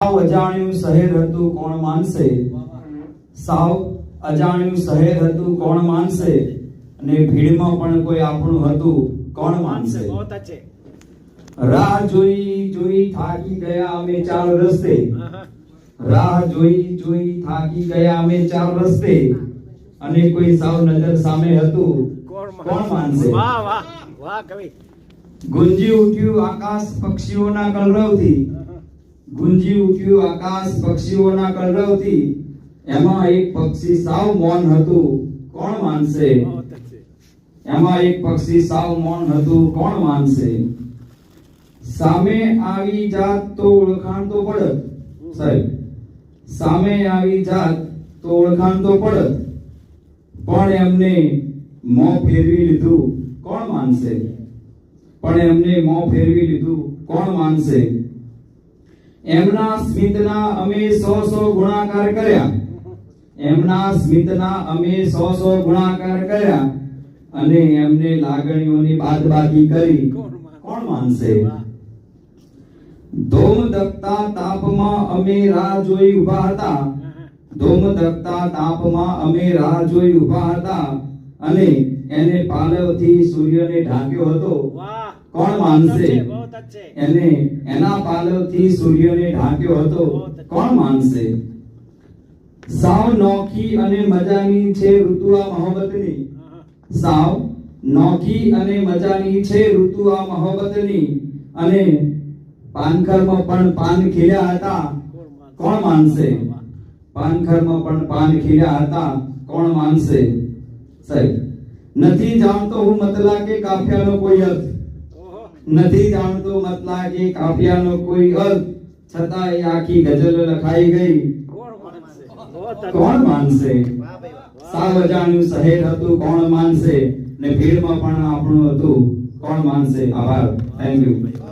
સાવ અજાણ્યું શહેર હતું કોણ માનશે? સાવ અજાણ્યું શહેર હતું કોણ માનશે? અને ભીડમાં પણ કોઈ આપણું હતું કોણ માનશે? રાહ જોઈ જોઈ થાકી ગયા અમે ચાર રસ્તે. રાહ જોઈ જોઈ થાકી ગયા અમે ચાર રસ્તે. અને કોઈ સાવ નજર સામે હતું કોણ માનશે? ગુંજી ઉઠ્યું આકાશ પક્ષીઓના કલરવથી. ગુંજી ઉઠ્યું આકાશ પક્ષીઓના કલરવથી. એમાં એક પક્ષી સાવ મૌન હતું, કોણ માનશે? એમાં એક પક્ષી સાવ મૌન હતું, કોણ માનશે? સામે આવી જાત તો ઓળખાણ તો પડત. સાહેબ, સામે આવી જાત તો ઓળખાણ તો પડત. પણ એમને મોં ફેરવી લીધું, કોણ માનશે? પણ એમને મોં ફેરવી લીધું, કોણ માનશે? એમના સ્મિતના અમે સો સો ગુણાકાર કર્યા. એમના સ્મિતના અમે સો સો ગુણાકાર કર્યા અને એમને લાગણીઓની બાદબાકી કરી. કોણ માનશે? ધોમ ધકતા તાપમાં અમે રાહ જોઈ ઊભા હતા. ધોમ ધકતા તાપમાં અમે રાહ જોઈ ઊભા હતા અને એને પાલવથી સૂર્યને ઢાંક્યો હતો. કોણ માનશે? એને એના પાલવથી સૂર્યને ઢાંક્યો હતો. કોણ માનશે? સાવ નોખી અને મજાની છે ઋતુ આ મોહબ્બતની સાવ નોખી અને મજાની છે ઋતુ આ મોહબ્બતની અને પાનખરમાં પણ પાન ખીલ્યા હતા. કોણ માનશે? પાનખરમાં પણ પાન ખીલ્યા હતા. કોણ માનશે? સાહેબ નથી જાણતો હું મતલા કે કાફિયાનો કોઈ અર્થ. નથી જાણતો મતલા કે કાફિયાનો કોઈ અર્થ, છતાં એ આખી ગઝલ લખાઈ ગઈ. કોણ માનશે? સાવ અજાણ્યું શહેર હતું, કોણ માનશે? ને ભીડમાં પણ આપણું હતું. કોણ માનશે? આભાર. Thank you